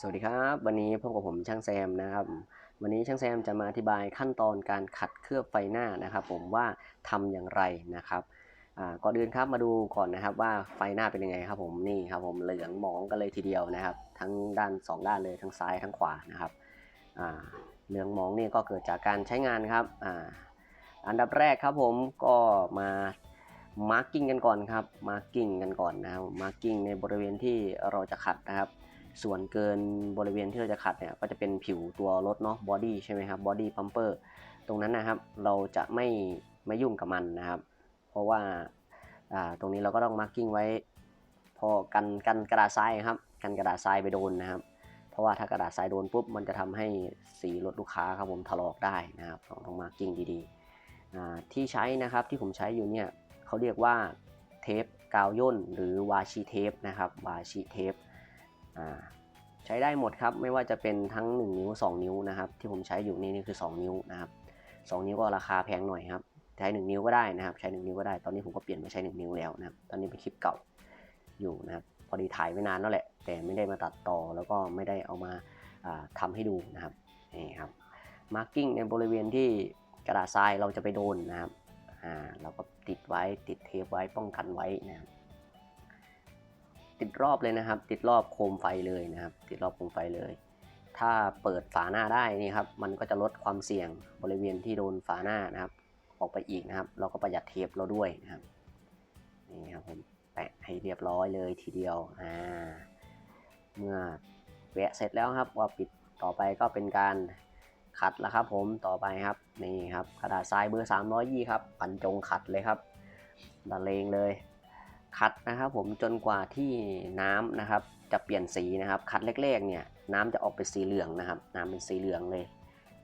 สวัสดีครับ วันนี้พบกับผมช่างแซมนะครับ วันนี้ช่างแซมจะมาอธิบายขั้นตอนการขัดเคลือบไฟหน้านะครับ ผมว่าทำอย่างไรนะครับก่อนอื่นครับมาดูก่อนนะครับว่าไฟหน้าเป็นยังไงครับ ผมนี่ครับผมเหลืองหมองกันเลยทีเดียวนะครับ ทั้งด้านสองด้านเลยทั้งซ้ายทั้งขวานะครับเหลืองหมองนี่ก็เกิดจากการใช้งานครับออันดับแรกครับผมก็มามาร์กิ้งกันก่อนครับมาร์กิ้งกันก่อนนะครับมาร์กิ้งในบริเวณที่เราจะขัดนะครับ ส่วนเกินบริเวณที่เราจะขัดเนี่ยก็จะเป็นผิวตัวรถเนาะบอดี้ใช่ไหมครับบอดี้พัมเปอร์ตรงนั้นนะครับเราจะไม่ไม่ยุ่งกับมันนะครับ เพราะว่าอ่าตรงนี้เราก็ต้องมาร์กิ้งไว้ พอกันกันกระดาษทรายครับกันกระดาษทรายไปโดนนะครับ เพราะว่าถ้ากระดาษทรายโดนปุ๊บมันจะทำให้สีรถลูกค้าครับผมถลอกได้นะครับต้องต้องมาร์กิ้งดีๆที่ใช้นะครับที่ผมใช้อยู่เนี่ยเขาเรียกว่าเทปกาวย่นหรือวาชิเทปนะครับวาชิเทป ใช้ได้หมดครับ ไม่ว่าจะเป็นทั้ง 1 นิ้ว 2 นิ้วนะครับ ที่ผมใช้อยู่นี่นี่คือ 2 นิ้วนะครับ 2 นิ้วก็ราคาแพงหน่อยครับ ใช้ 1 นิ้วก็ได้นะครับ ใช้ 1 นิ้วก็ได้ ตอนนี้ผมก็เปลี่ยนมาใช้ 1 นิ้วแล้วนะครับ ตอนนี้เป็นคลิปเก่าอยู่นะครับ พอดีถ่ายไม่นานแล้วแหละ แต่ไม่ได้มาตัดต่อแล้วก็ไม่ได้เอามาอ่าทำให้ดูนะครับ นี่ครับ มาร์กิ้งในบริเวณที่กระดาษทรายเราจะไปโดนนะครับ อ่า เราก็ติดไว้ติดเทปไว้ป้องกันไว้นะครับ ติดรอบเลยนะครับ ติดรอบโคมไฟเลยนะครับ ติดรอบโคมไฟเลย ถ้าเปิดฝาหน้าได้นี่ครับ มันก็จะลดความเสี่ยงบริเวณที่โดนฝาหน้านะครับ ออกไปอีกนะครับ เราก็ประหยัดเทปเราด้วยนะครับนี่ครับผมแปะให้เรียบร้อยเลยทีเดียวอ่าเมื่อแวะเสร็จแล้วครับว่าปิดต่อไปก็เป็นการขัดแล้วครับผมต่อไปครับนี่ครับกระดาษทรายเบอร์320ครับปันจงขัดเลยครับละเลงเลย คัดนะครับผมจนกว่าที่น้ำนะครับจะเปลี่ยนสีนะครับ คัดแรกๆเนี่ยน้ำจะออกเป็นสีเหลืองนะครับ น้ำเป็นสีเหลืองเลย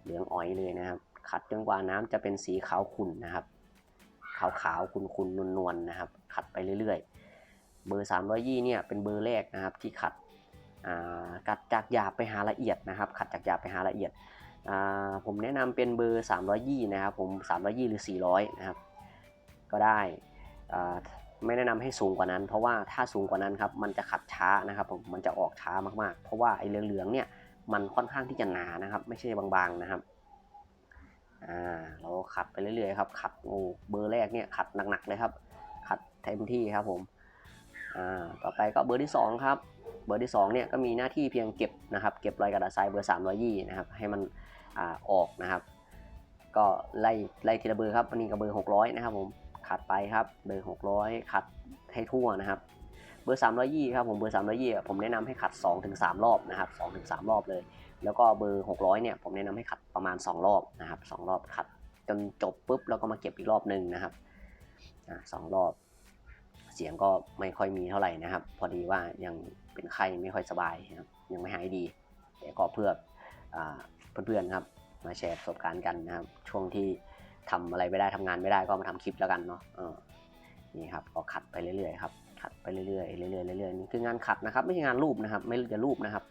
เหลืองอ้อยเลยนะครับ คัดจนกว่าน้ำจะเป็นสีขาวขุ่นนะครับ ขาวๆขุ่นขุ่นวลๆนะครับขัดไปเรื่อยๆ เบอร์3 2 0เนี่ยเป็นเบอร์แรกนะครับที่ขัดกัดจากหยาบไปหาละเอียดนะครับ ขัดจากหยาบไปหาละเอียดผมแนะนำเป็นเบอร์320นะครับผม320หรือ 400นะครับก็ได้ ไม่แนะนำให้สูงกว่านั้น เพราะว่าถ้าสูงกว่านั้นครับมันจะขัดช้านะครับผมมันจะออกช้ามากๆ เพราะว่าไอ้เหลืองๆเนี่ยมันค่อนข้างที่จะหนานะครับ ไม่ใช่บางๆนะครับอ่าเราขัดไปเรื่อยๆครับขัดโอ้เบอร์แรกเนี่ยขัดหนักๆเลยครับ ขัดเต็มที่ครับผมอ่าต่อไปก็เบอร์ที่สองครับ เบอร์ที่สองเนี่ยก็มีหน้าที่เพียงเก็บนะครับเก็บรอยกระดาษทรายเบอร์320นะครับให้มันอ่าออกนะครับ ก็ไล่ไล่ทีละเบอร์ครับอันนี้ก็เบอร์600นะครับผม ขัดไปครับ เบอร์600 ขัดให้ทั่วนะครับ เบอร์320ครับผมเบอร์320ผมแนะนำให้ขัด 2-3 รอบนะครับ2-3 รอบเลย แล้วก็เบอร์600เนี่ยผมแนะนำให้ขัดประมาณ 2 รอบนะครับ2รอบขัดจนจบปุ๊บแล้วก็มาเก็บอีกรอบหนึ่งนะครับสองรอบ เสียงก็ไม่ค่อยมีเท่าไหร่นะครับ พอดีว่ายังเป็นไข้ไม่ค่อยสบายนะครับยังไม่หายดีแต่ก็เพื่ออเพื่อนๆครับมาแชร์ประสบการณ์กันนะครับ ช่วงที่ ทำอะไรไม่ได้ทำงานไม่ได้ก็มาทำคลิปแล้วกันเนาะนี่ครับก็ขัดไปเรื่อยๆครับขัดไปเรื่อยๆเรื่อยๆเรื่อยๆนี่คืองานขัดนะครับไม่ใช่งานรูปนะครับ ไม่จะรูปนะครับ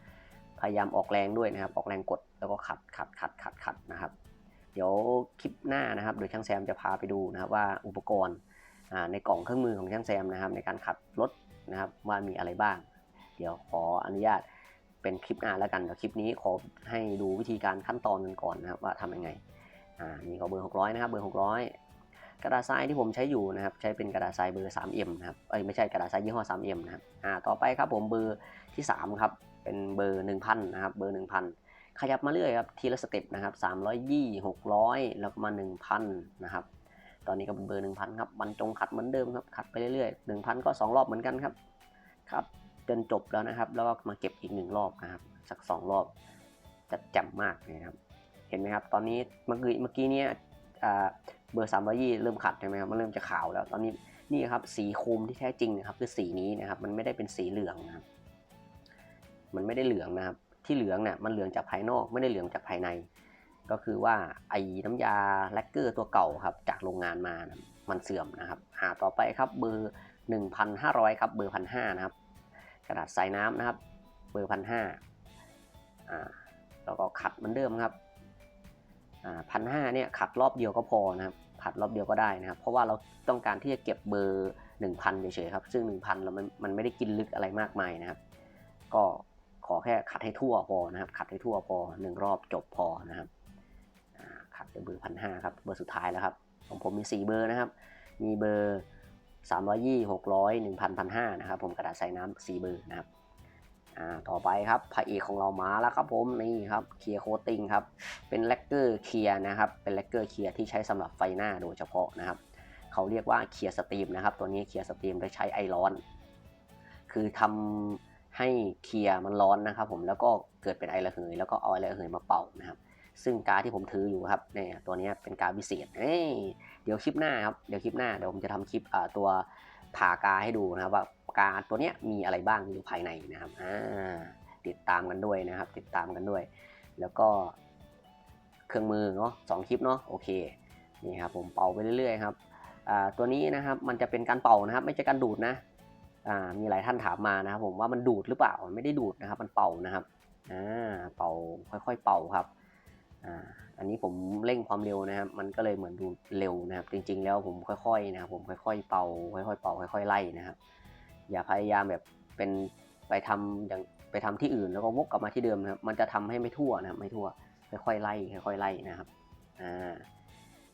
พยายามออกแรงด้วยนะครับ ออกแรงกดแล้วก็ขัดขัดขัดขัดขัดนะครับ เดี๋ยวคลิปหน้านะครับโดยช่างแซมจะพาไปดูนะครับว่าอุปกรณ์ในกล่องเครื่องมือของช่างแซมนะครับ ในการขัดรถนะครับว่ามีอะไรบ้าง เดี๋ยวขออนุญาตเป็นคลิปหน้าแล้วกันเดี๋ยวคลิปนี้ขอให้ดูวิธีการขั้นตอนกันก่อนนะครับว่าทำยังไง อ่านี่ก็เบอร์600นะครับเบอร์600 กระดาษทรายที่ผมใช้อยู่นะครับใช้เป็นกระดาษทรายเบอร์ 3M นะครับเอ้ยไม่ใช่กระดาษทรายยี่ห้อ 3M นะครับอ่าต่อไปครับผมเบอร์ที่3ครับเป็นเบอร์ 1,000นะครับเบอร์ 1,000 ขยับมาเรื่อยครับทีละสเต็ปนะครับ320 600 แล้วก็มา 1,000นะครับตอนนี้ก็เป็นเบอร์ 1,000ครับบรรจงขัดเหมือนเดิมครับขัดไปเรื่อยๆ1,000 ก็ 2 รอบเหมือนกันครับครับจนจบแล้วนะครับ แล้วก็มาเก็บอีก 1 รอบนะครับสัก 2 รอบจะแจ่มมากนะครับ เห็นไหมครับ ตอนนี้เมื่อกี้เมื่อกี้เนี้อ่าเบอร์320เริ่มขัดใช่ไหมครับ มันเริ่มจะขาวแล้ว ตอนนี้นี่ครับสีโคมที่แท้จริงนะครับ คือสีนี้นะครับ มันไม่ได้เป็นสีเหลืองนะครับ มันไม่ได้เหลืองนะครับ ที่เหลืองเนี่ยมันเหลืองจากภายนอกไม่ได้เหลืองจากภายใน ก็คือว่าไอ้น้ำยาแลกเกอร์ตัวเก่าครับ จากโรงงานมานะมันเสื่อมนะครับอ่าต่อไปครับเบอร์ 1,500 ครับ เบอร์1,500นะครับ กระดาษทรายน้ำนะครับ เบอร์1,500อ่าแล้วก็ขัดเหมือนเดิมครับ พันห้าเนี่ยขัดรอบเดียวก็พอนะครับขัดรอบเดียวก็ได้นะครับ เพราะว่าเราต้องการที่จะเก็บเบอร์ 1,000เฉยๆครับ ซึ่ง 1,000เรามันมันไม่ได้กินลึกอะไรมากมายนะครับ ก็ขอแค่ขัดให้ทั่วพอนะครับ ขัดให้ทั่วพอหนึ่งรอบจบพอนะครับขัดเบอร์พันห้าครับ เบอร์สุดท้ายแล้วครับ ของผมมี 4 เบอร์นะครับ มีเบอร์320 600 1,000 1,500นะครับ ผมกระดาษใส่น้ำ4เบอร์นะครับ อ่าต่อไปครับพระเอกของเรามาแล้วครับผมนี่ครับเคลียร์โคตติ้งครับเป็นแลกเกอร์เคลียร์นะครับเป็นแลกเกอร์เคลียร์ที่ใช้สำหรับไฟหน้าโดยเฉพาะนะครับเขาเรียกว่าเคลียร์สตรีมนะครับตัวนี้เคลียร์สตรีมโดยใช้ไอร้อน คือทำให้เคลียร์มันร้อนนะครับผมแล้วก็เกิดเป็นไอระเหยแล้วก็เอาไอระเหยมาเป่านะครับซึ่งการที่ผมถืออยู่ครับเนี่ยตัวนี้เป็นการพิเศษเอ้ยเดี๋ยวคลิปหน้าครับเดี๋ยวคลิปหน้าเดี๋ยวผมจะทำคลิปตัวผ่ากาให้ดูนะครับว่า การดตัวเนี้ยมีอะไรบ้างอยู่ภายในนะครับติดตามกันด้วยนะครับ ติดตามกันด้วย แล้วก็เครื่องมือเนาะสองคลิปเนาะโอเคนี่ครับผมเป่าไปเรื่อยๆครับตัวนี้นะครับมันจะเป็นการเป่านะครับ ไม่ใช่การดูดนะมีหลายท่านถามมานะครับ ผมว่ามันดูดหรือเปล่ามันไม่ได้ดูดนะครับ มันเป่านะครับเป่าค่อยๆเป่าครับอันนี้ผมเร่งความเร็วนะครับ มันก็เลยเหมือนดูเร็วนะครับ จริง ๆ แล้วผมค่อยๆนะครับ ผมค่อยๆเป่าค่อยๆเป่าค่อยๆไล่นะครับ อย่าพยายามแบบเป็นไปทำอย่างไปทำที่อื่นแล้วก็วกกลับมาที่เดิมนะครับ มันจะทำให้ไม่ทั่วนะครับไม่ทั่ว ค่อยๆไล่ค่อยๆไล่นะครับ อ่า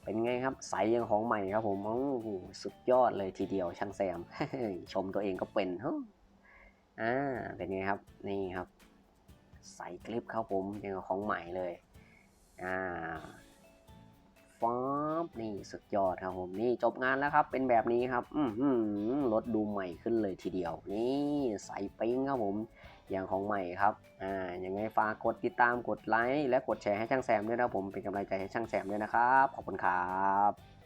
เป็นไงครับใสยังของใหม่ครับผมโอ้โหสุดยอดเลยทีเดียวช่างแซม ชมตัวเองก็เป็นเฮ้ยอ่า เป็นไงครับ นี่ครับ ใส่คลิปครับผมยังของใหม่เลย อ่า ฟ้าบนี่สุดยอดครับผมนี่จบงานแล้วครับ เป็นแบบนี้ครับ อืมรถดูใหม่ขึ้นเลยทีเดียว นี่ใส่ปิ้งครับผมอย่างของใหม่ครับ อ่า ยังไงฝากกดติดตาม กดไลค์ และกดแชร์ให้ช่างแซมด้วยนะผม เป็นกำลังใจให้ช่างแซมด้วยนะครับ ขอบคุณครับ